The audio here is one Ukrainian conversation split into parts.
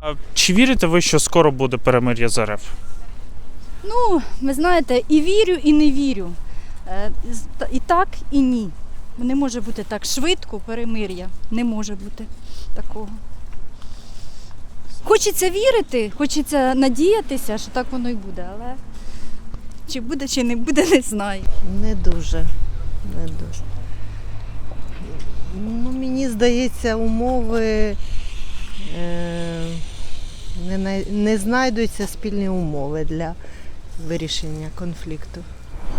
А Чи вірите ви, що скоро буде перемир'я з РФ? Ну, ви знаєте, і вірю, і не вірю. Е, І так, і ні. Не може бути так швидко перемир'я. Не може бути такого. Хочеться вірити, хочеться надіятися, що так воно і буде, але чи буде, чи не буде, не знаю. Не дуже. Не дуже. Здається, умови е, не, не знайдуться спільні умови для вирішення конфлікту.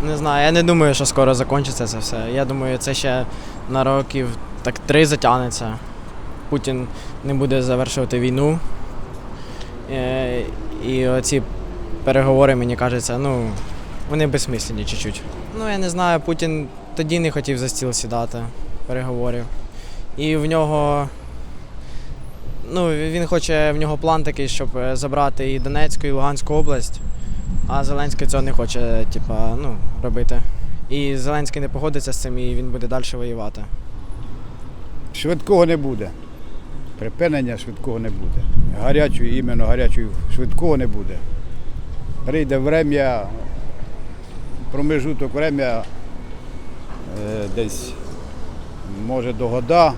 Не знаю, я не думаю, що скоро закінчиться це все. Я думаю, це ще на років так три затягнеться. Путін не буде завершувати війну. Е, І оці переговори, мені кажеться, ну, вони безсмислені чуть-чуть. Ну, я не знаю, Путін тоді не хотів за стіл сідати переговорів. І в нього. Ну, він хоче, в нього план такий, щоб е, забрати і Донецьку, і Луганську область. А Зеленський цього не хоче, типа, ну, робити. І Зеленський не погодиться з цим, і він буде далі воювати. Швидкого не буде. Припинення швидкого не буде. Гарячої, іменно гарячої швидкого не буде. Прийде время, промежуток время е, десь може до года,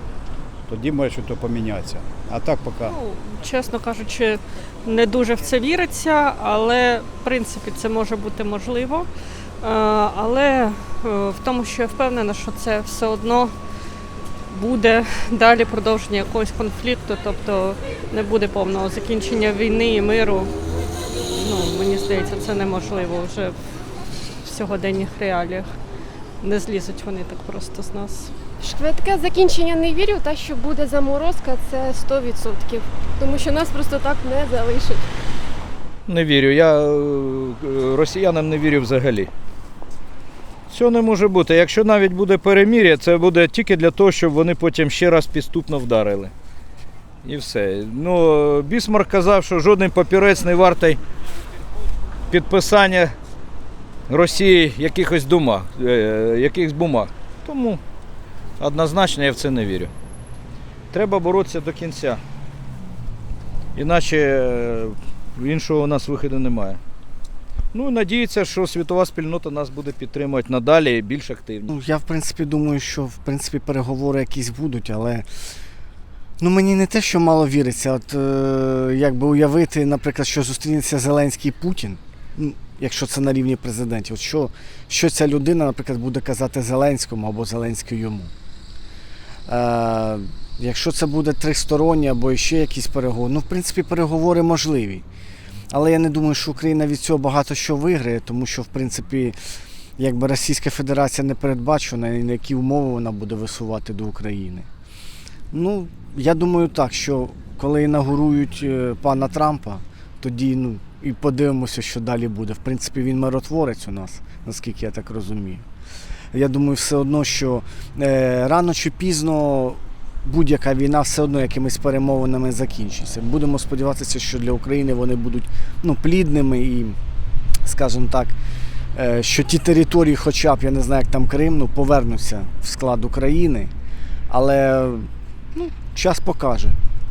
тоді може щось помінятися. А так поки. Ну, чесно кажучи, не дуже в це віриться, але в принципі це може бути можливо. Е, Але е, в тому, що я впевнена, що це все одно буде далі продовження якогось конфлікту, тобто не буде повного закінчення війни і миру. Ну, мені здається, це неможливо вже в сьогоденніх реаліях. Не злізуть вони так просто з нас. Швидке закінчення не вірю, та що буде заморозка, це 100%. Тому що нас просто так не залишать. Не вірю. Я е, росіянам не вірю взагалі. Цього не може бути. Якщо навіть буде перемір'я, це буде тільки для того, щоб вони потім ще раз підступно вдарили. І все. Ну, Бісмарк казав, що жоден папірець не вартий підписання Росії якихось думах, е, якихось бумаг. Тому однозначно я в це не вірю. Треба боротися до кінця. Іначе е, іншого у нас виходу немає. Ну, надіється, що світова спільнота нас буде підтримувати надалі більш активно. Ну, я в принципі думаю, що в принципі переговори якісь будуть, але ну мені не те, що мало віриться. От е, якби уявити, наприклад, що зустрінеться Зеленський Путін, ну, якщо це на рівні президентів, от що, що ця людина, наприклад, буде казати Зеленському або Зеленський йому. Е, якщо це буде тристоронні або ще якісь переговори, ну, в принципі, переговори можливі. Але я не думаю, що Україна від цього багато що виграє, тому що, в принципі, якби Російська Федерація не передбачена і на які умови вона буде висувати до України. Ну, я думаю так, що коли інаугурують е, пана Трампа, тоді ну, і подивимося, що далі буде. В принципі, він миротворець у нас, наскільки я так розумію. Я думаю, все одно, що е, рано чи пізно будь-яка війна все одно якимись перемовинами закінчиться. Будемо сподіватися, що для України вони будуть ну, плідними і, скажімо так, е, що ті території, хоча б, я не знаю, як там Крим, ну, повернуться в склад України. Але ну, час покаже.